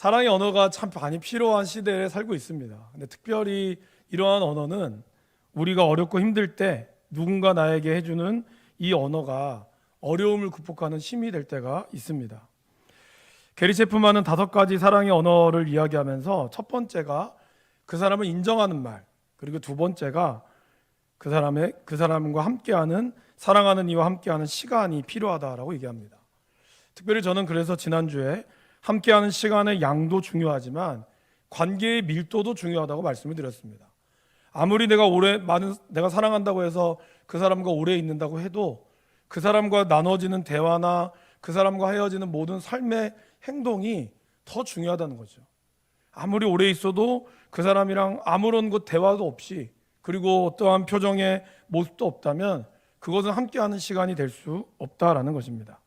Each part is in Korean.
사랑의 언어가 참 많이 필요한 시대에 살고 있습니다. 근데 특별히 이러한 언어는 우리가 어렵고 힘들 때 누군가 나에게 해주는 이 언어가 어려움을 극복하는 힘이 될 때가 있습니다. 게리 체프만은 다섯 가지 사랑의 언어를 이야기하면서 첫 번째가 그 사람을 인정하는 말, 그리고 두 번째가 그 사람의 그 사람과 함께하는 사랑하는 이와 함께하는 시간이 필요하다라고 얘기합니다. 특별히 저는 그래서 지난주에 함께하는 시간의 양도 중요하지만 관계의 밀도도 중요하다고 말씀을 드렸습니다. 아무리 내가 오래 많은 내가 사랑한다고 해서 그 사람과 오래 있는다고 해도 그 사람과 나눠지는 대화나 그 사람과 헤어지는 모든 삶의 행동이 더 중요하다는 거죠. 아무리 오래 있어도 그 사람이랑 아무런 것 대화도 없이 그리고 어떠한 표정의 모습도 없다면 그것은 함께하는 시간이 될 수 없다라는 것입니다.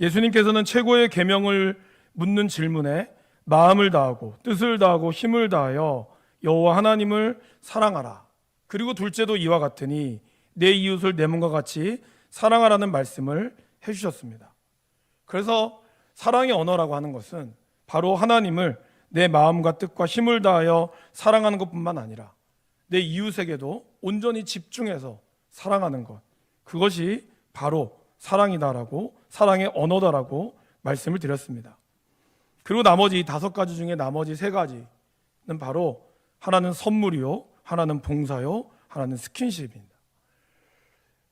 예수님께서는 최고의 계명을 묻는 질문에 마음을 다하고 뜻을 다하고 힘을 다하여 여호와 하나님을 사랑하라. 그리고 둘째도 이와 같으니 내 이웃을 내 몸과 같이 사랑하라는 말씀을 해 주셨습니다. 그래서 사랑의 언어라고 하는 것은 바로 하나님을 내 마음과 뜻과 힘을 다하여 사랑하는 것뿐만 아니라 내 이웃에게도 온전히 집중해서 사랑하는 것. 그것이 바로 사랑이다라고 사랑의 언어다라고 말씀을 드렸습니다. 그리고 나머지 다섯 가지 중에 나머지 세 가지는 바로 하나는 선물이요, 하나는 봉사요, 하나는 스킨십입니다.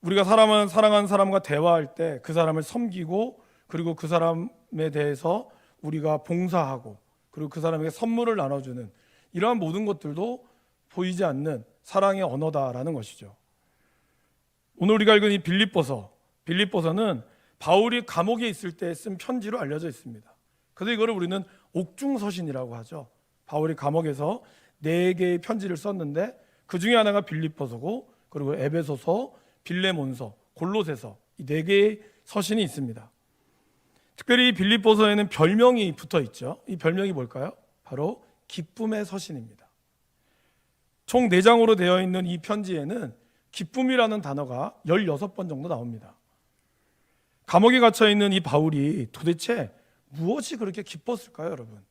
우리가 사람은 사랑하는 사람과 대화할 때 그 사람을 섬기고 그리고 그 사람에 대해서 우리가 봉사하고 그리고 그 사람에게 선물을 나눠주는 이러한 모든 것들도 보이지 않는 사랑의 언어다라는 것이죠. 오늘 우리가 읽은 이 빌립보서, 빌립보서는 바울이 감옥에 있을 때 쓴 편지로 알려져 있습니다. 그래서 이거를 우리는 옥중서신이라고 하죠. 바울이 감옥에서 네 개의 편지를 썼는데 그 중에 하나가 빌립보서고 그리고 에베소서, 빌레몬서, 골로새서 이 네 개의 서신이 있습니다. 특별히 빌립보서에는 별명이 붙어 있죠. 이 별명이 뭘까요? 바로 기쁨의 서신입니다. 총 4장으로 되어 있는 이 편지에는 기쁨이라는 단어가 16번 정도 나옵니다. 감옥에 갇혀 있는 이 바울이 도대체 무엇이 그렇게 기뻤을까요, 여러분?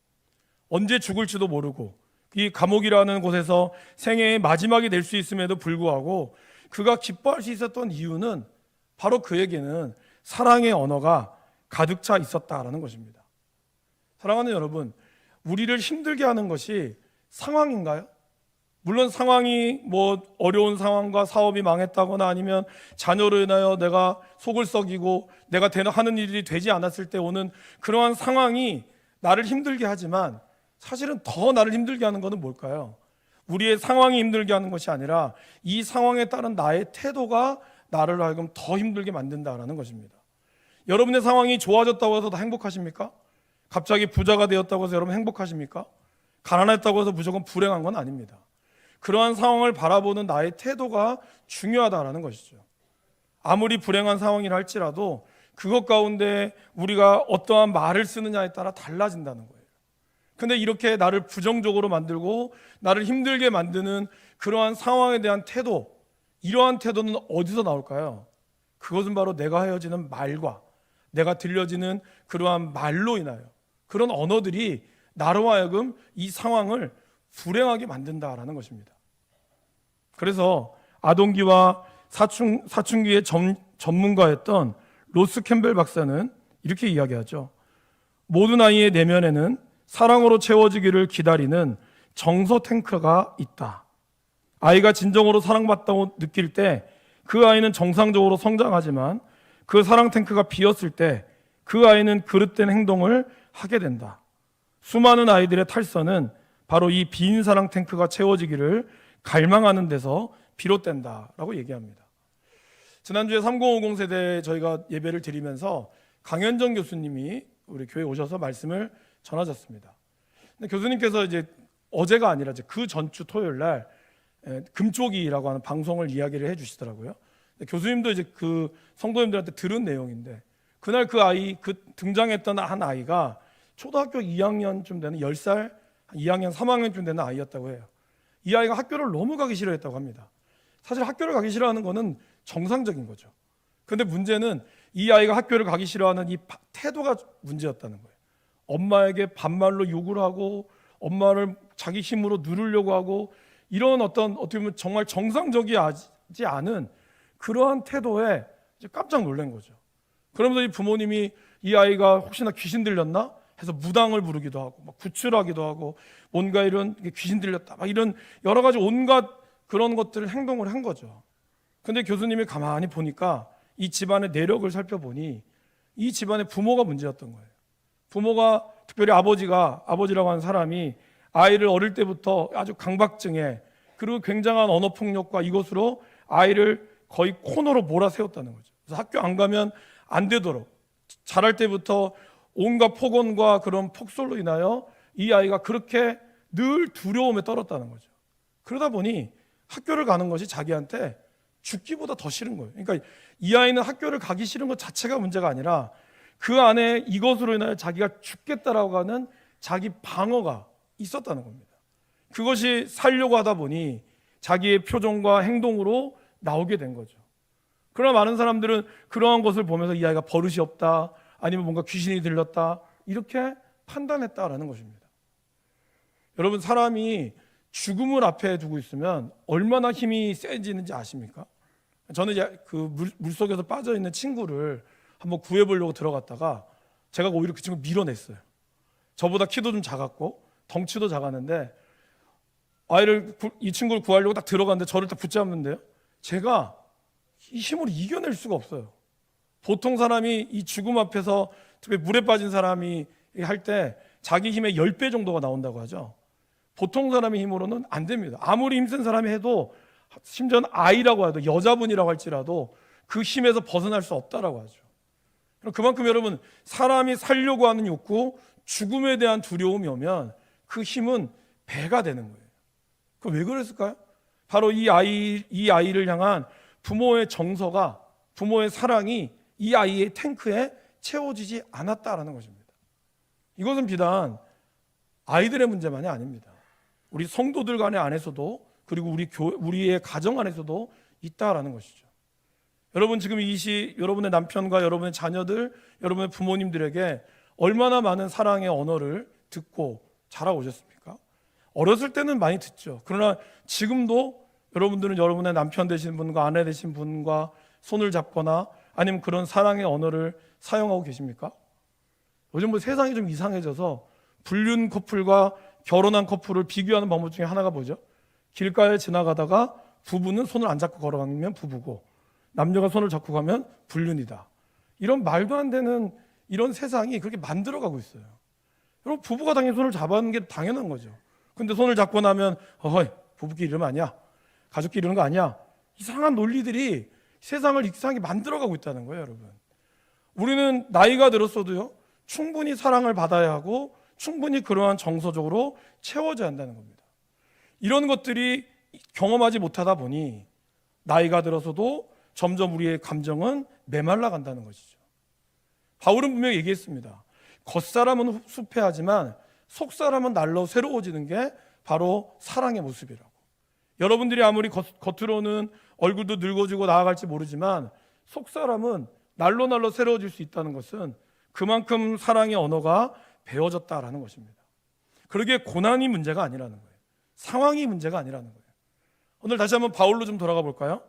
언제 죽을지도 모르고 이 감옥이라는 곳에서 생애의 마지막이 될 수 있음에도 불구하고 그가 기뻐할 수 있었던 이유는 바로 그에게는 사랑의 언어가 가득 차 있었다라는 것입니다. 사랑하는 여러분, 우리를 힘들게 하는 것이 상황인가요? 물론 상황이 뭐 어려운 상황과 사업이 망했다거나 아니면 자녀로 인하여 내가 속을 썩이고 내가 하는 일이 되지 않았을 때 오는 그러한 상황이 나를 힘들게 하지만 사실은 더 나를 힘들게 하는 것은 뭘까요? 우리의 상황이 힘들게 하는 것이 아니라 이 상황에 따른 나의 태도가 나를 하여금 더 힘들게 만든다라는 것입니다. 여러분의 상황이 좋아졌다고 해서 다 행복하십니까? 갑자기 부자가 되었다고 해서 여러분 행복하십니까? 가난했다고 해서 무조건 불행한 건 아닙니다. 그러한 상황을 바라보는 나의 태도가 중요하다라는 것이죠. 아무리 불행한 상황이라 할지라도 그것 가운데 우리가 어떠한 말을 쓰느냐에 따라 달라진다는 거예요. 근데 이렇게 나를 부정적으로 만들고 나를 힘들게 만드는 그러한 상황에 대한 태도, 이러한 태도는 어디서 나올까요? 그것은 바로 내가 헤어지는 말과 내가 들려지는 그러한 말로 인하여 그런 언어들이 나로 하여금 이 상황을 불행하게 만든다라는 것입니다. 그래서 아동기와 사춘, 사춘기의 전, 전문가였던 로스 캠벨 박사는 이렇게 이야기하죠. 모든 아이의 내면에는 사랑으로 채워지기를 기다리는 정서 탱크가 있다. 아이가 진정으로 사랑받다고 느낄 때 그 아이는 정상적으로 성장하지만 그 사랑 탱크가 비었을 때 그 아이는 그릇된 행동을 하게 된다. 수많은 아이들의 탈선은 바로 이 빈 사랑 탱크가 채워지기를 갈망하는 데서 비롯된다라고 얘기합니다. 지난주에 3050 세대 저희가 예배를 드리면서 강현정 교수님이 우리 교회 오셔서 말씀을 전하셨습니다. 교수님께서 이제 어제가 아니라 이제 그 전주 토요일 날 에, 금쪽이라고 하는 방송을 이야기를 해주시더라고요. 교수님도 이제 그 성도님들한테 들은 내용인데 그날 그 아이 그 등장했던 한 아이가 초등학교 2학년쯤 되는 10살, 2학년, 3학년쯤 되는 아이였다고 해요. 이 아이가 학교를 너무 가기 싫어했다고 합니다. 사실 학교를 가기 싫어하는 거는 정상적인 거죠. 근데 문제는 이 아이가 학교를 가기 싫어하는 이 태도가 문제였다는 거예요. 엄마에게 반말로 욕을 하고 엄마를 자기 힘으로 누르려고 하고 이런 어떤 어떻게 보면 정말 정상적이지 않은 그러한 태도에 깜짝 놀란 거죠. 그러면서 이 부모님이 이 아이가 혹시나 귀신 들렸나 해서 무당을 부르기도 하고 막 구출하기도 하고 뭔가 이런 귀신 들렸다 막 이런 여러 가지 온갖 그런 것들을 행동을 한 거죠. 근데 교수님이 가만히 보니까 이 집안의 내력을 살펴보니 이 집안의 부모가 문제였던 거예요. 부모가 특별히 아버지가 아버지라고 하는 사람이 아이를 어릴 때부터 아주 강박증에 그리고 굉장한 언어 폭력과 이것으로 아이를 거의 코너로 몰아세웠다는 거죠. 그래서 학교 안 가면 안 되도록 자랄 때부터 온갖 폭언과 그런 폭설로 인하여 이 아이가 그렇게 늘 두려움에 떨었다는 거죠. 그러다 보니 학교를 가는 것이 자기한테 죽기보다 더 싫은 거예요. 그러니까 이 아이는 학교를 가기 싫은 것 자체가 문제가 아니라 그 안에 이것으로 인하여 자기가 죽겠다라고 하는 자기 방어가 있었다는 겁니다. 그것이 살려고 하다 보니 자기의 표정과 행동으로 나오게 된 거죠. 그러나 많은 사람들은 그러한 것을 보면서 이 아이가 버릇이 없다, 아니면 뭔가 귀신이 들렸다, 이렇게 판단했다라는 것입니다. 여러분, 사람이 죽음을 앞에 두고 있으면 얼마나 힘이 세지는지 아십니까? 저는 이제 그물 속에서 빠져 있는 친구를 한번 구해보려고 들어갔다가 제가 오히려 그 친구 밀어냈어요. 저보다 키도 좀 작았고 덩치도 작았는데 아이를 구- 이 친구를 구하려고 딱 들어갔는데 저를 딱 붙잡는데요. 제가 이 힘으로 이겨낼 수가 없어요. 보통 사람이 이 죽음 앞에서 특히 물에 빠진 사람이 할 때 자기 힘의 10배 정도가 나온다고 하죠. 보통 사람의 힘으로는 안 됩니다. 아무리 힘센 사람이 해도 심지어는 아이라고 해도 여자분이라고 할지라도 그 힘에서 벗어날 수 없다라고 하죠. 그럼 그만큼 여러분 사람이 살려고 하는 욕구, 죽음에 대한 두려움이 오면 그 힘은 배가 되는 거예요. 그 왜 그랬을까요? 바로 이 아이 이 아이를 향한 부모의 정서가 부모의 사랑이 이 아이의 탱크에 채워지지 않았다라는 것입니다. 이것은 비단 아이들의 문제만이 아닙니다. 우리 성도들 간의 안에서도 그리고 우리 교 우리의 가정 안에서도 있다라는 것이죠. 여러분 지금 이 시 여러분의 남편과 여러분의 자녀들, 여러분의 부모님들에게 얼마나 많은 사랑의 언어를 듣고 자라오셨습니까? 어렸을 때는 많이 듣죠. 그러나 지금도 여러분들은 여러분의 남편 되신 분과 아내 되신 분과 손을 잡거나 아니면 그런 사랑의 언어를 사용하고 계십니까? 요즘 뭐 세상이 좀 이상해져서 불륜 커플과 결혼한 커플을 비교하는 방법 중에 하나가 뭐죠? 길가에 지나가다가 부부는 손을 안 잡고 걸어가면 부부고 남녀가 손을 잡고 가면 불륜이다. 이런 말도 안 되는 이런 세상이 그렇게 만들어가고 있어요. 여러분 부부가 당연히 손을 잡아는 게 당연한 거죠. 근데 손을 잡고 나면 어허이 부부끼리 이러면 아니야. 가족끼리 이러는 거 아니야. 이상한 논리들이 세상을 이상하게 만들어가고 있다는 거예요, 여러분. 우리는 나이가 들었어도요. 충분히 사랑을 받아야 하고 충분히 그러한 정서적으로 채워져야 한다는 겁니다. 이런 것들이 경험하지 못하다 보니 나이가 들어서도 점점 우리의 감정은 메말라 간다는 것이죠. 바울은 분명히 얘기했습니다. 겉사람은 숲해하지만 속사람은 날로 새로워지는 게 바로 사랑의 모습이라고. 여러분들이 아무리 겉, 겉으로는 얼굴도 늙어지고 나아갈지 모르지만 속사람은 날로 날로 새로워질 수 있다는 것은 그만큼 사랑의 언어가 배워졌다라는 것입니다. 그러기에 고난이 문제가 아니라는 거예요. 상황이 문제가 아니라는 거예요. 오늘 다시 한번 바울로 좀 돌아가 볼까요?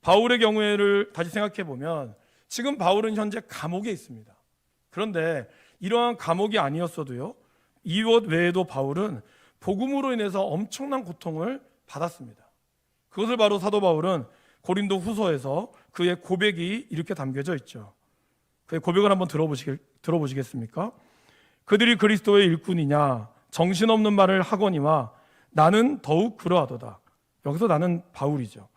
바울의 경우를 다시 생각해 보면 지금 바울은 현재 감옥에 있습니다. 그런데 이러한 감옥이 아니었어도요. 이것 외에도 바울은 복음으로 인해서 엄청난 고통을 받았습니다. 그것을 바로 사도 바울은 고린도 후서에서 그의 고백이 이렇게 담겨져 있죠. 그의 고백을 한번 들어보시겠, 들어보시겠습니까? 그들이 그리스도의 일꾼이냐 정신없는 말을 하거니와 나는 더욱 그러하도다. 여기서 나는 바울이죠.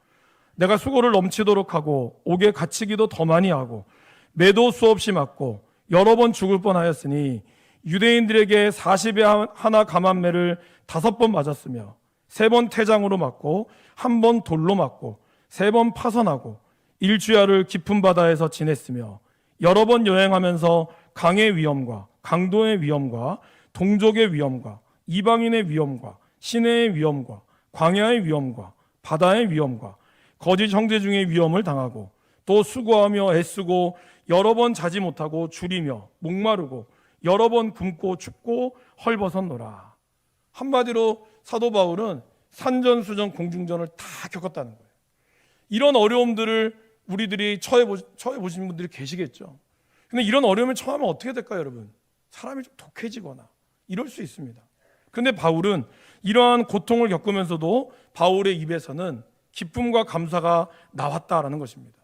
내가 수고를 넘치도록 하고 옥에 갇히기도 더 많이 하고 매도 수없이 맞고 여러 번 죽을 뻔하였으니 유대인들에게 40에 하나 감한매를 다섯 번 맞았으며 세 번 태장으로 맞고 한 번 돌로 맞고 세 번 파선하고 일주야를 깊은 바다에서 지냈으며 여러 번 여행하면서 강의 위험과 강도의 위험과 동족의 위험과 이방인의 위험과 시내의 위험과 광야의 위험과 바다의 위험과 거짓 형제 중의 위험을 당하고 또 수고하며 애쓰고 여러 번 자지 못하고 줄이며 목마르고 여러 번 굶고 춥고 헐벗었노라. 한마디로 사도 바울은 산전수전 공중전을 다 겪었다는 거예요. 이런 어려움들을 우리들이 처해 보신 분들이 계시겠죠. 근데 이런 어려움을 처하면 어떻게 될까요, 여러분? 사람이 좀 독해지거나 이럴 수 있습니다. 근데 바울은 이러한 고통을 겪으면서도 바울의 입에서는 기쁨과 감사가 나왔다라는 것입니다.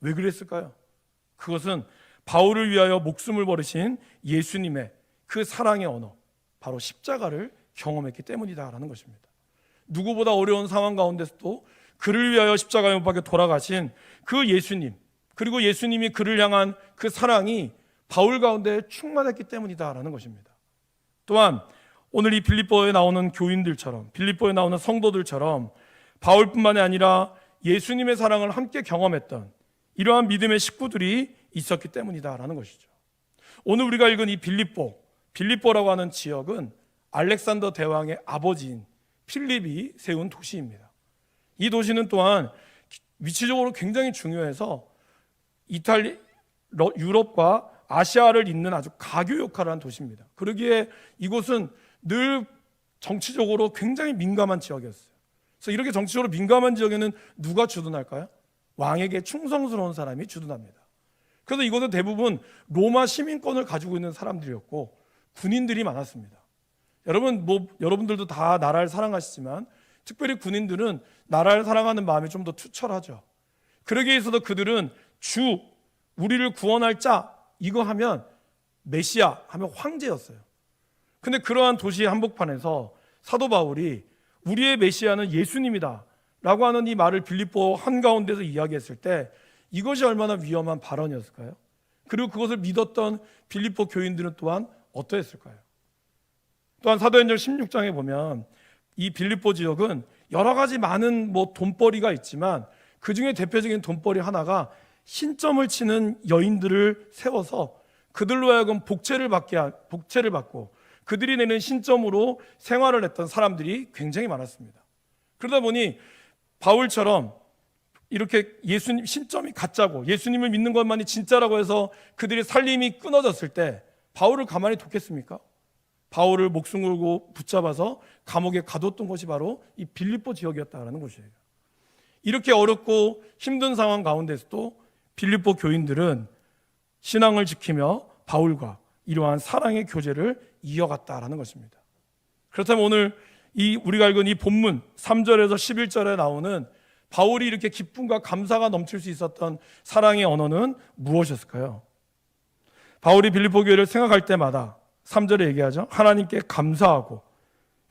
왜 그랬을까요? 그것은 바울을 위하여 목숨을 버리신 예수님의 그 사랑의 언어, 바로 십자가를 경험했기 때문이다라는 것입니다. 누구보다 어려운 상황 가운데서도 그를 위하여 십자가에 못 박혀 돌아가신 그 예수님, 그리고 예수님이 그를 향한 그 사랑이 바울 가운데 충만했기 때문이다라는 것입니다. 또한 오늘 이 빌립보에 나오는 교인들처럼 빌립보에 나오는 성도들처럼 바울뿐만이 아니라 예수님의 사랑을 함께 경험했던 이러한 믿음의 식구들이 있었기 때문이다라는 것이죠. 오늘 우리가 읽은 이 빌립보, 빌립보라고 하는 지역은 알렉산더 대왕의 아버지인 필립이 세운 도시입니다. 이 도시는 또한 위치적으로 굉장히 중요해서 이탈리 러- 유럽과 아시아를 잇는 아주 가교 역할을 한 도시입니다. 그러기에 이곳은 늘 정치적으로 굉장히 민감한 지역이었어요. 그래서 이렇게 정치적으로 민감한 지역에는 누가 주둔할까요? 왕에게 충성스러운 사람이 주둔합니다. 그래서 이곳은 대부분 로마 시민권을 가지고 있는 사람들이었고 군인들이 많았습니다. 여러분 뭐 여러분들도 다 나라를 사랑하시지만 특별히 군인들은 나라를 사랑하는 마음이 좀 더 투철하죠. 그러기에 있어서 그들은 주 우리를 구원할 자 이거 하면 메시아 하면 황제였어요. 근데 그러한 도시의 한복판에서 사도 바울이 우리의 메시아는 예수님이다 라고 하는 이 말을 빌립보 한가운데서 이야기했을 때 이것이 얼마나 위험한 발언이었을까요? 그리고 그것을 믿었던 빌립보 교인들은 또한 어떠했을까요? 또한 사도행전 16장에 보면 이 빌립보 지역은 여러 가지 많은 뭐 돈벌이가 있지만 그 중에 대표적인 돈벌이 하나가 신점을 치는 여인들을 세워서 그들로 하여금 복채를 받게 하- 복채를 받고 그들이 내는 신점으로 생활을 했던 사람들이 굉장히 많았습니다. 그러다 보니 바울처럼 이렇게 예수님 신점이 가짜고 예수님을 믿는 것만이 진짜라고 해서 그들의 살림이 끊어졌을 때 바울을 가만히 뒀겠습니까? 바울을 목숨 걸고 붙잡아서 감옥에 가뒀던 것이 바로 이 빌립보 지역이었다라는 것이에요. 이렇게 어렵고 힘든 상황 가운데서도 빌립보 교인들은 신앙을 지키며 바울과 이러한 사랑의 교제를 이어갔다라는 것입니다. 그렇다면 오늘 이 우리가 읽은 이 본문 3절에서 11절에 나오는 바울이 이렇게 기쁨과 감사가 넘칠 수 있었던 사랑의 언어는 무엇이었을까요? 바울이 빌립보 교회를 생각할 때마다 3절에 얘기하죠. 하나님께 감사하고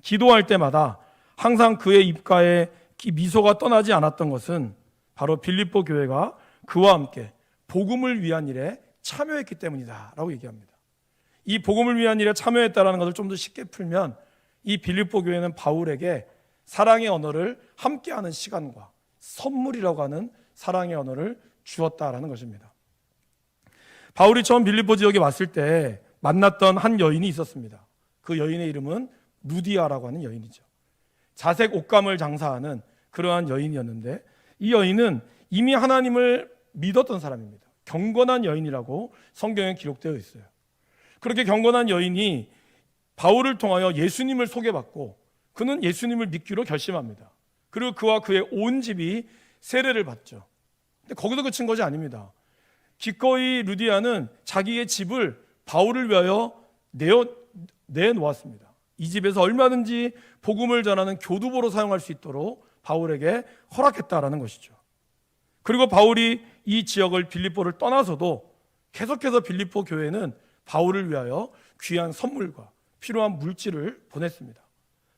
기도할 때마다 항상 그의 입가에 이 미소가 떠나지 않았던 것은 바로 빌립보 교회가 그와 함께 복음을 위한 일에 참여했기 때문이다라고 얘기합니다. 이 복음을 위한 일에 참여했다라는 것을 좀 더 쉽게 풀면 이 빌립보 교회는 바울에게 사랑의 언어를 함께하는 시간과 선물이라고 하는 사랑의 언어를 주었다라는 것입니다. 바울이 처음 빌립보 지역에 왔을 때 만났던 한 여인이 있었습니다. 그 여인의 이름은 루디아라고 하는 여인이죠. 자색 옷감을 장사하는 그러한 여인이었는데 이 여인은 이미 하나님을 믿었던 사람입니다. 경건한 여인이라고 성경에 기록되어 있어요. 그렇게 경건한 여인이 바울을 통하여 예수님을 소개받고 그는 예수님을 믿기로 결심합니다. 그리고 그와 그의 온 집이 세례를 받죠. 근데 거기서 그친 것이 아닙니다. 기꺼이 루디아는 자기의 집을 바울을 위하여 내어 내놓았습니다. 이 집에서 얼마든지 복음을 전하는 교두보로 사용할 수 있도록 바울에게 허락했다라는 것이죠. 그리고 바울이 이 지역을 빌립보를 떠나서도 계속해서 빌립보 교회는 바울을 위하여 귀한 선물과 필요한 물질을 보냈습니다.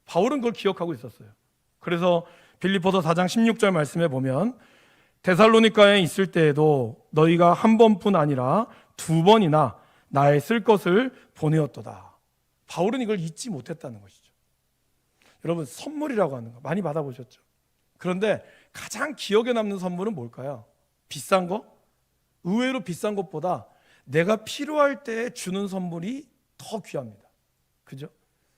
바울은 그걸 기억하고 있었어요. 그래서 빌립보서 4장 16절 말씀에 보면 데살로니카에 있을 때에도 너희가 한 번뿐 아니라 두 번이나 나의 쓸 것을 보내었도다. 바울은 이걸 잊지 못했다는 것이죠. 여러분 선물이라고 하는 거 많이 받아보셨죠? 그런데 가장 기억에 남는 선물은 뭘까요? 비싼 거? 의외로 비싼 것보다 내가 필요할 때 주는 선물이 더 귀합니다. 그죠?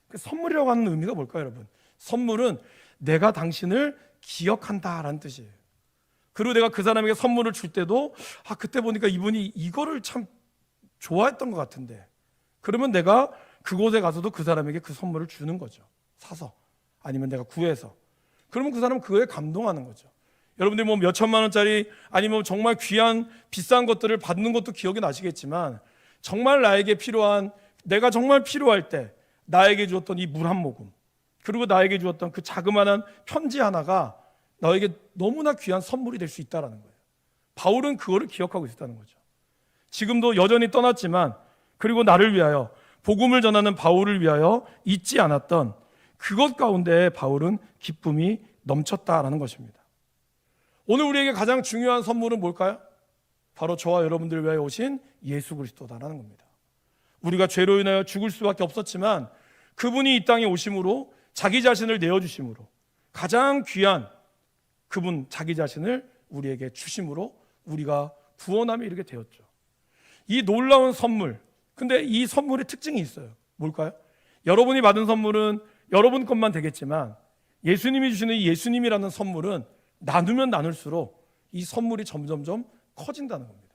그 선물이라고 하는 의미가 뭘까요, 여러분? 선물은 내가 당신을 기억한다라는 뜻이에요. 그리고 내가 그 사람에게 선물을 줄 때도 아 그때 보니까 이분이 이거를 참 좋아했던 것 같은데 그러면 내가 그곳에 가서도 그 사람에게 그 선물을 주는 거죠. 사서 아니면 내가 구해서. 그러면 그 사람은 그거에 감동하는 거죠. 여러분들 뭐몇 천만 원짜리 아니면 정말 귀한 비싼 것들을 받는 것도 기억이 나시겠지만 정말 나에게 필요한 내가 정말 필요할 때 나에게 주었던 이 물 한 모금 그리고 나에게 주었던 그 자그마한 편지 하나가 너에게 너무나 귀한 선물이 될 수 있다라는 거예요. 바울은 그거를 기억하고 있었다는 거죠. 지금도 여전히 떠났지만 그리고 나를 위하여 복음을 전하는 바울을 위하여 잊지 않았던 그것 가운데 바울은 기쁨이 넘쳤다라는 것입니다. 오늘 우리에게 가장 중요한 선물은 뭘까요? 바로 저와 여러분들을 위하여 오신 예수 그리스도다라는 겁니다. 우리가 죄로 인하여 죽을 수밖에 없었지만 그분이 이 땅에 오심으로 자기 자신을 내어 주심으로 가장 귀한 그분 자기 자신을 우리에게 주심으로 우리가 구원함에 이르게 되었죠. 이 놀라운 선물. 근데 이 선물의 특징이 있어요. 뭘까요? 여러분이 받은 선물은 여러분 것만 되겠지만 예수님이 주시는 이 예수님이라는 선물은 나누면 나눌수록 이 선물이 점점점 커진다는 겁니다.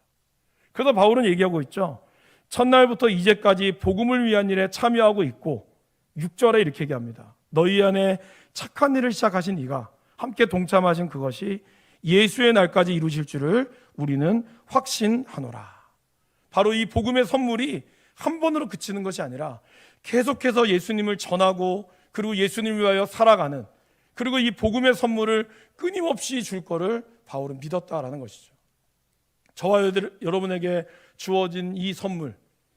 그래서 바울은 얘기하고 있죠. 첫날부터 이제까지 복음을 위한 일에 참여하고 있고 6절에 이렇게 얘기합니다. 너희 안에 착한 일을 시작하신 이가 함께 동참하신 그것이 예수의 날까지 이루실 줄을 우리는 확신하노라. 바로 이 복음의 선물이 한 번으로 그치는 것이 아니라 계속해서 예수님을 전하고 그리고 예수님을 위하여 살아가는 그리고 이 복음의 선물을 끊임없이 줄 거를 바울은 믿었다라는 것이죠. 저와 여러분에게 주어진 이 선물,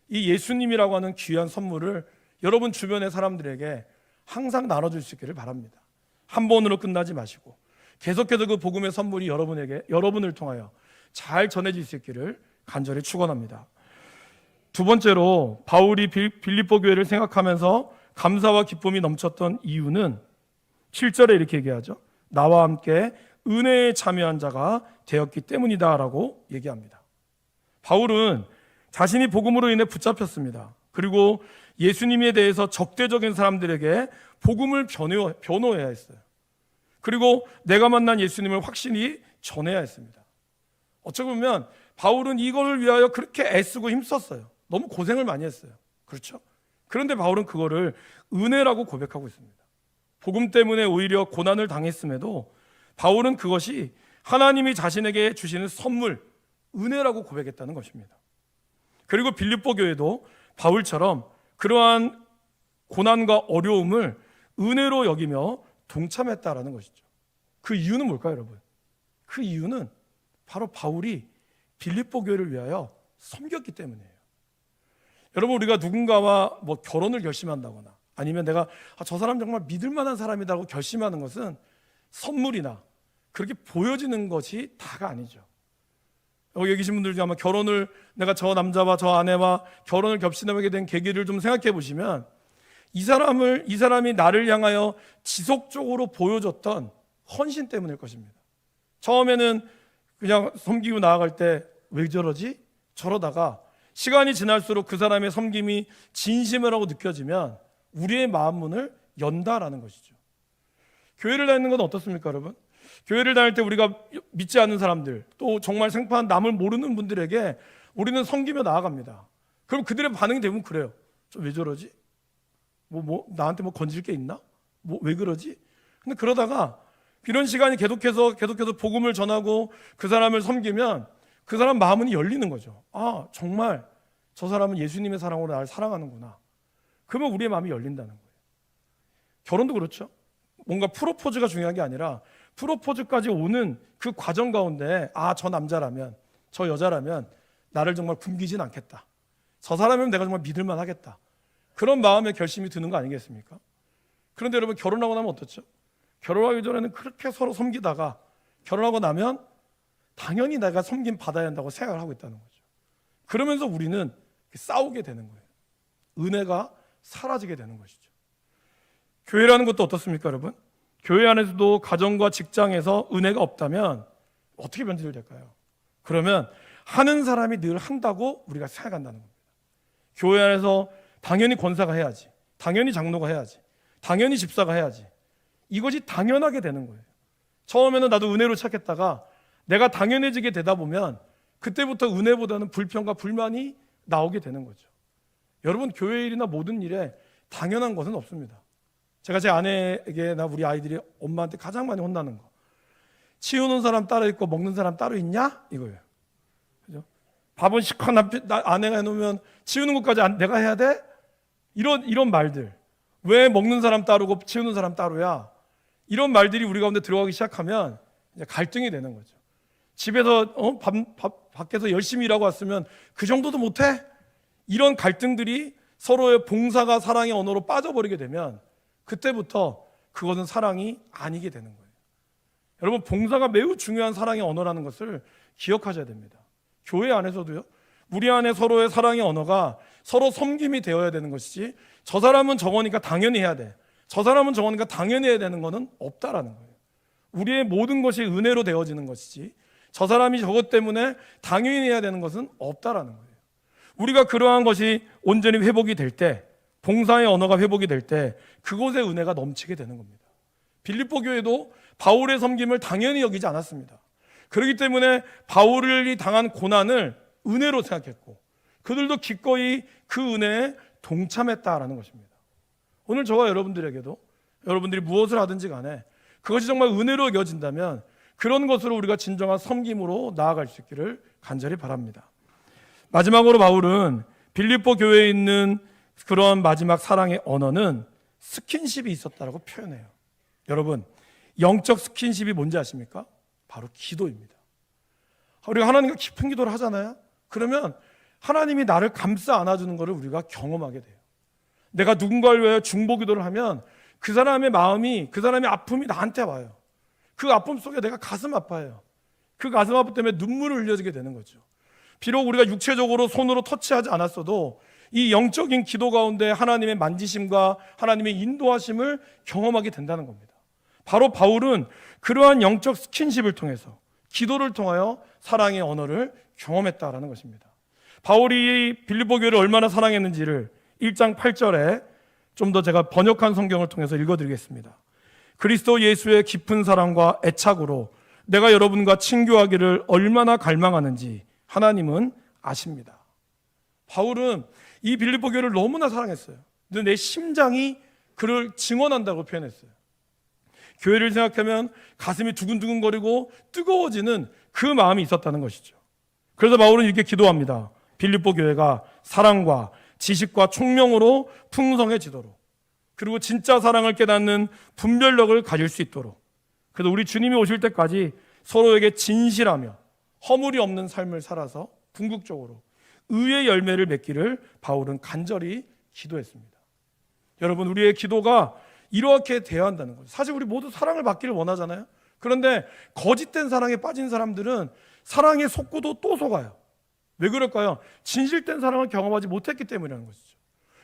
이 예수님이라고 하는 귀한 선물을 여러분 주변의 사람들에게 항상 나눠줄 수 있기를 바랍니다. 한 번으로 끝나지 마시고 계속해서 그 복음의 선물이 여러분에게 여러분을 통하여 잘 전해질 수 있기를 간절히 축원합니다. 두 번째로 바울이 빌- 빌립보 교회를 생각하면서 감사와 기쁨이 넘쳤던 이유는 7절에 이렇게 얘기하죠. 나와 함께 은혜에 참여한 자가 되었기 때문이다라고 얘기합니다. 바울은 자신이 복음으로 인해 붙잡혔습니다. 그리고 예수님에 대해서 적대적인 사람들에게 복음을 변호, 변호해야 했어요. 그리고 내가 만난 예수님을 확실히 전해야 했습니다. 어쩌고 보면 바울은 이거를 위하여 그렇게 애쓰고 힘썼어요. 너무 고생을 많이 했어요. 그렇죠? 그런데 바울은 그거를 은혜라고 고백하고 있습니다. 복음 때문에 오히려 고난을 당했음에도 바울은 그것이 하나님이 자신에게 주시는 선물, 은혜라고 고백했다는 것입니다. 그리고 빌립보 교회도 바울처럼 그러한 고난과 어려움을 은혜로 여기며 동참했다라는 것이죠. 그 이유는 뭘까요, 여러분? 그 이유는 바로 바울이 빌립보 교회를 위하여 섬겼기 때문이에요. 여러분 우리가 누군가와 뭐 결혼을 결심한다거나 아니면 내가 아, 저 사람 정말 믿을 만한 사람이다고 결심하는 것은 선물이나 그렇게 보여지는 것이 다가 아니죠. 여기 계신 분들 중에 아마 결혼을 내가 저 남자와 저 아내와 결혼을 겹신하게 된 계기를 좀 생각해 보시면 이 사람을 이 사람이 나를 향하여 지속적으로 보여줬던 헌신 때문일 것입니다. 처음에는 그냥 섬기고 나아갈 때 왜 저러지? 저러다가 시간이 지날수록 그 사람의 섬김이 진심이라고 느껴지면 우리의 마음 문을 연다라는 것이죠. 교회를 다니는 건 어떻습니까, 여러분? 교회를 다닐 때 우리가 믿지 않는 사람들, 또 정말 생판 남을 모르는 분들에게 우리는 섬기며 나아갑니다. 그럼 그들의 반응이 대부분 그래요. 저 왜 저러지? 뭐, 뭐, 나한테 뭐 건질 게 있나? 뭐, 왜 그러지? 근데 그러다가 이런 시간이 계속해서, 계속해서 복음을 전하고 그 사람을 섬기면 그 사람 마음은 열리는 거죠. 아, 정말 저 사람은 예수님의 사랑으로 나를 사랑하는구나. 그러면 우리의 마음이 열린다는 거예요. 결혼도 그렇죠. 뭔가 프로포즈가 중요한 게 아니라 프로포즈까지 오는 그 과정 가운데 아, 저 남자라면, 저 여자라면 나를 정말 굶기진 않겠다. 저 사람이면 내가 정말 믿을만 하겠다. 그런 마음의 결심이 드는 거 아니겠습니까? 그런데 여러분 결혼하고 나면 어떻죠? 결혼하기 전에는 그렇게 서로 섬기다가 결혼하고 나면 당연히 내가 섬김 받아야 한다고 생각을 하고 있다는 거죠. 그러면서 우리는 싸우게 되는 거예요. 은혜가 사라지게 되는 것이죠. 교회라는 것도 어떻습니까, 여러분? 교회 안에서도 가정과 직장에서 은혜가 없다면 어떻게 변질될까요? 그러면 하는 사람이 늘 한다고 우리가 생각한다는 겁니다. 교회 안에서 당연히 권사가 해야지. 당연히 장로가 해야지. 당연히 집사가 해야지. 이것이 당연하게 되는 거예요. 처음에는 나도 은혜로 찾겠다가 내가 당연해지게 되다 보면 그때부터 은혜보다는 불평과 불만이 나오게 되는 거죠. 여러분 교회 일이나 모든 일에 당연한 것은 없습니다. 제가 제 아내에게 나 우리 아이들이 엄마한테 가장 많이 혼나는 거. 치우는 사람 따로 있고 먹는 사람 따로 있냐? 이거예요. 그죠? 밥은 시커 남편, 나- 아내가 해 놓으면 치우는 것까지 안- 내가 해야 돼? 이런, 이런 말들. 왜 먹는 사람 따르고 치우는 사람 따로야? 이런 말들이 우리 가운데 들어가기 시작하면 이제 갈등이 되는 거죠. 집에서 어? 밥, 밥- 밖에서 열심히 일하고 왔으면 그 정도도 못해? 이런 갈등들이 서로의 봉사가 사랑의 언어로 빠져버리게 되면 그때부터 그것은 사랑이 아니게 되는 거예요. 여러분 봉사가 매우 중요한 사랑의 언어라는 것을 기억하셔야 됩니다. 교회 안에서도요. 우리 안에 서로의 사랑의 언어가 서로 섬김이 되어야 되는 것이지 저 사람은 저거니까 당연히 해야 돼. 저 사람은 저거니까 당연히 해야 되는 것은 없다라는 거예요. 우리의 모든 것이 은혜로 되어지는 것이지 저 사람이 저것 때문에 당연히 해야 되는 것은 없다라는 거예요. 우리가 그러한 것이 온전히 회복이 될 때, 봉사의 언어가 회복이 될 때, 그곳에 은혜가 넘치게 되는 겁니다. 빌립보 교회도 바울의 섬김을 당연히 여기지 않았습니다. 그렇기 때문에 바울이 당한 고난을 은혜로 생각했고, 그들도 기꺼이 그 은혜에 동참했다라는 것입니다. 오늘 저와 여러분들에게도 여러분들이 무엇을 하든지 간에 그것이 정말 은혜로 여겨진다면 그런 것으로 우리가 진정한 섬김으로 나아갈 수 있기를 간절히 바랍니다. 마지막으로 바울은 빌립보 교회에 있는 그런 마지막 사랑의 언어는 스킨십이 있었다라고 표현해요. 여러분, 영적 스킨십이 뭔지 아십니까? 바로 기도입니다. 우리가 하나님과 깊은 기도를 하잖아요. 그러면 하나님이 나를 감싸 안아주는 것을 우리가 경험하게 돼요. 내가 누군가를 위하여 중보 기도를 하면 그 사람의 마음이 그 사람의 아픔이 나한테 와요. 그 아픔 속에 내가 가슴 아파요. 그 가슴 아픔 때문에 눈물을 흘려지게 되는 거죠. 비록 우리가 육체적으로 손으로 터치하지 않았어도 이 영적인 기도 가운데 하나님의 만지심과 하나님의 인도하심을 경험하게 된다는 겁니다. 바로 바울은 그러한 영적 스킨십을 통해서 기도를 통하여 사랑의 언어를 경험했다라는 것입니다. 바울이 빌립보 교회를 얼마나 사랑했는지를 1장 8절에 좀 더 제가 번역한 성경을 통해서 읽어드리겠습니다. 그리스도 예수의 깊은 사랑과 애착으로 내가 여러분과 친교하기를 얼마나 갈망하는지 하나님은 아십니다. 바울은 이 빌립보 교회를 너무나 사랑했어요. 근데 내 심장이 그를 증언한다고 표현했어요. 교회를 생각하면 가슴이 두근두근거리고 뜨거워지는 그 마음이 있었다는 것이죠. 그래서 바울은 이렇게 기도합니다. 빌립보 교회가 사랑과 지식과 총명으로 풍성해지도록 그리고 진짜 사랑을 깨닫는 분별력을 가질 수 있도록 그래서 우리 주님이 오실 때까지 서로에게 진실하며 허물이 없는 삶을 살아서 궁극적으로 의의 열매를 맺기를 바울은 간절히 기도했습니다. 여러분 우리의 기도가 이렇게 되어야 한다는 거죠. 사실 우리 모두 사랑을 받기를 원하잖아요. 그런데 거짓된 사랑에 빠진 사람들은 사랑에 속고도 또 속아요. 왜 그럴까요? 진실된 사랑을 경험하지 못했기 때문이라는 것이죠.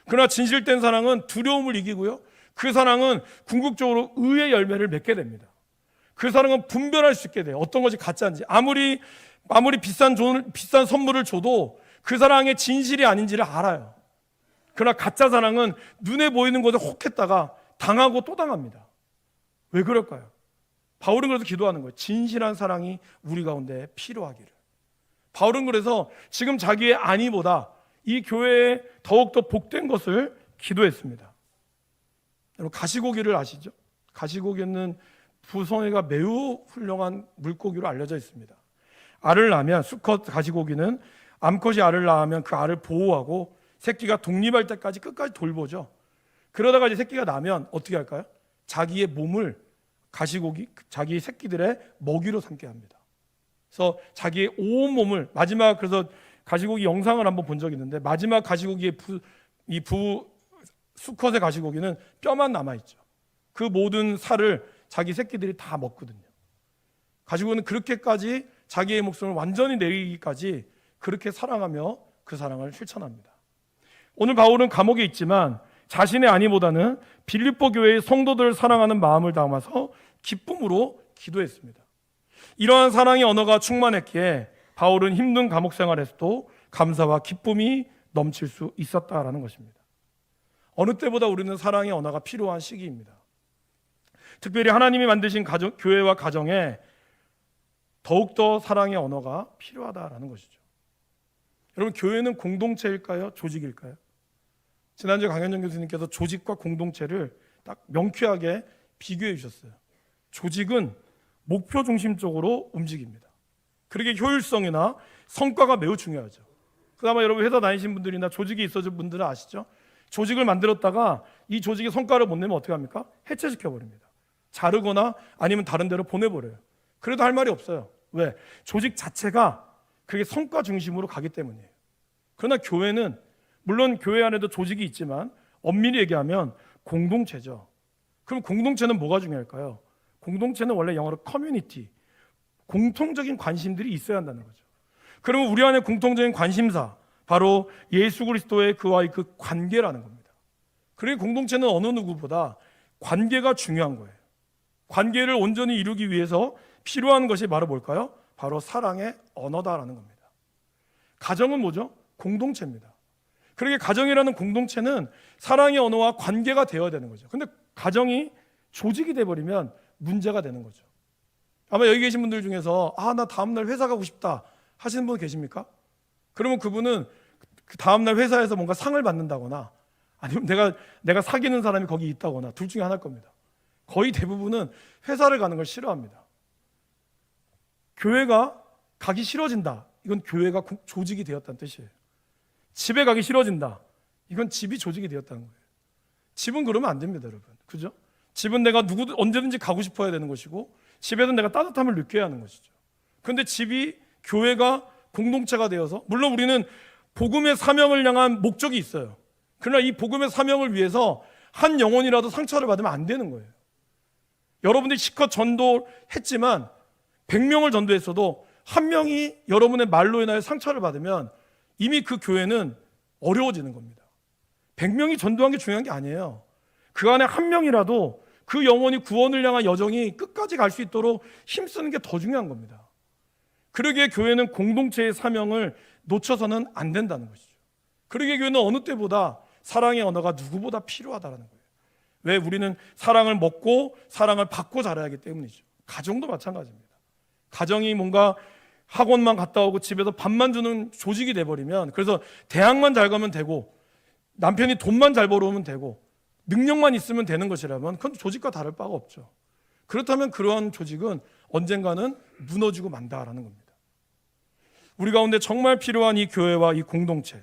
그러나 진실된 사랑은 두려움을 이기고요. 그 사랑은 궁극적으로 의의 열매를 맺게 됩니다. 그 사랑은 분별할 수 있게 돼요. 어떤 것이 가짜인지. 아무리 아무리 비싼 돈, 비싼 선물을 줘도 그 사랑의 진실이 아닌지를 알아요. 그러나 가짜 사랑은 눈에 보이는 것에 혹했다가 당하고 또 당합니다. 왜 그럴까요? 바울은 그래서 기도하는 거예요. 진실한 사랑이 우리 가운데 필요하기를. 바울은 그래서 지금 자기의 안위보다 이 교회에 더욱더 복된 것을 기도했습니다. 여러분 가시고기를 아시죠? 가시고기는 부성애가 매우 훌륭한 물고기로 알려져 있습니다. 알을 낳으면 수컷 가시고기는 암컷이 알을 낳으면 그 알을 보호하고 새끼가 독립할 때까지 끝까지 돌보죠. 그러다가 이제 새끼가 나면 어떻게 할까요? 자기의 몸을 가시고기 자기 새끼들의 먹이로 삼게 합니다. 그래서 자기의 온 몸을 마지막 그래서 가시고기 영상을 한번 본 적이 있는데 마지막 가시고기의 부, 이 부 수컷의 가시고기는 뼈만 남아 있죠. 그 모든 살을 자기 새끼들이 다 먹거든요. 가시고기는 그렇게까지 자기의 목숨을 완전히 내리기까지 그렇게 사랑하며 그 사랑을 실천합니다. 오늘 바울은 감옥에 있지만 자신의 아니보다는 빌립보 교회의 성도들을 사랑하는 마음을 담아서 기쁨으로 기도했습니다. 이러한 사랑의 언어가 충만했기에 바울은 힘든 감옥 생활에서도 감사와 기쁨이 넘칠 수 있었다라는 것입니다. 어느 때보다 우리는 사랑의 언어가 필요한 시기입니다. 특별히 하나님이 만드신 가정, 교회와 가정에 더욱더 사랑의 언어가 필요하다라는 것이죠. 여러분, 교회는 공동체일까요? 조직일까요? 지난주에 강현정 교수님께서 조직과 공동체를 딱 명쾌하게 비교해 주셨어요. 조직은 목표 중심적으로 움직입니다. 그러게 효율성이나 성과가 매우 중요하죠. 그나마 여러분 회사 다니신 분들이나 조직이 있어진 분들은 아시죠? 조직을 만들었다가 이 조직의 성과를 못 내면 어떻게 합니까? 해체시켜 버립니다. 자르거나 아니면 다른 데로 보내버려요. 그래도 할 말이 없어요. 왜? 조직 자체가 그게 성과 중심으로 가기 때문이에요. 그러나 교회는 물론 교회 안에도 조직이 있지만 엄밀히 얘기하면 공동체죠. 그럼 공동체는 뭐가 중요할까요? 공동체는 원래 영어로 커뮤니티, 공통적인 관심들이 있어야 한다는 거죠. 그러면 우리 안에 공통적인 관심사, 바로 예수 그리스도의 그와의 그 관계라는 겁니다. 그러니 공동체는 어느 누구보다 관계가 중요한 거예요. 관계를 온전히 이루기 위해서 필요한 것이 바로 뭘까요? 바로 사랑의 언어다라는 겁니다. 가정은 뭐죠? 공동체입니다. 그러게 가정이라는 공동체는 사랑의 언어와 관계가 되어야 되는 거죠. 근데 가정이 조직이 돼 버리면 문제가 되는 거죠. 아마 여기 계신 분들 중에서 아, 나 다음 날 회사 가고 싶다 하시는 분 계십니까? 그러면 그분은 그 다음 날 회사에서 뭔가 상을 받는다거나 아니면 내가 내가 사귀는 사람이 거기 있다거나 둘 중에 하나일 겁니다. 거의 대부분은 회사를 가는 걸 싫어합니다. 교회가 가기 싫어진다. 이건 교회가 공- 조직이 되었다는 뜻이에요. 집에 가기 싫어진다. 이건 집이 조직이 되었다는 거예요. 집은 그러면 안 됩니다, 여러분. 그죠? 집은 내가 누구 언제든지 가고 싶어야 되는 것이고 집에는 내가 따뜻함을 느껴야 하는 것이죠. 그런데 집이 교회가 공동체가 되어서 물론 우리는 복음의 사명을 향한 목적이 있어요. 그러나 이 복음의 사명을 위해서 한 영혼이라도 상처를 받으면 안 되는 거예요. 여러분들이 실컷 전도했지만 100명을 전도했어도 한 명이 여러분의 말로 인하여 상처를 받으면 이미 그 교회는 어려워지는 겁니다. 100명이 전도한 게 중요한 게 아니에요. 그 안에 한 명이라도 그 영혼이 구원을 향한 여정이 끝까지 갈 수 있도록 힘쓰는 게 더 중요한 겁니다. 그러기에 교회는 공동체의 사명을 놓쳐서는 안 된다는 것이죠. 그러기에 교회는 어느 때보다 사랑의 언어가 누구보다 필요하다는 거예요. 왜 우리는 사랑을 먹고 사랑을 받고 자라야 하기 때문이죠. 가정도 마찬가지입니다. 가정이 뭔가 학원만 갔다 오고 집에서 밥만 주는 조직이 돼버리면 그래서 대학만 잘 가면 되고 남편이 돈만 잘 벌어오면 되고 능력만 있으면 되는 것이라면 그건 조직과 다를 바가 없죠. 그렇다면 그러한 조직은 언젠가는 무너지고 만다라는 겁니다. 우리 가운데 정말 필요한 이 교회와 이 공동체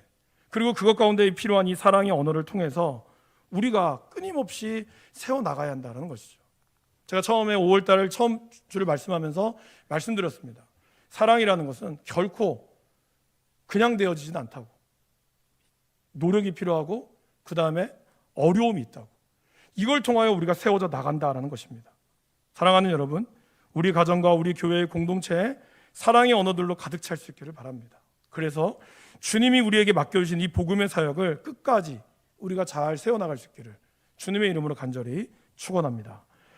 그리고 그것 가운데 필요한 이 사랑의 언어를 통해서 우리가 끊임없이 세워 나가야 한다는 것이죠. 제가 처음에 5월 달을 처음 주를 말씀하면서 말씀드렸습니다. 사랑이라는 것은 결코 그냥 되어지진 않다고. 노력이 필요하고 그 다음에 어려움이 있다고. 이걸 통하여 우리가 세워져 나간다라는 것입니다. 사랑하는 여러분, 우리 가정과 우리 교회의 공동체에 사랑의 언어들로 가득 찰 수 있기를 바랍니다. 그래서 주님이 우리에게 맡겨주신 이 복음의 사역을 끝까지 우리가 잘 세워나갈 수 있기를 주님의 이름으로 간절히 축원합니다.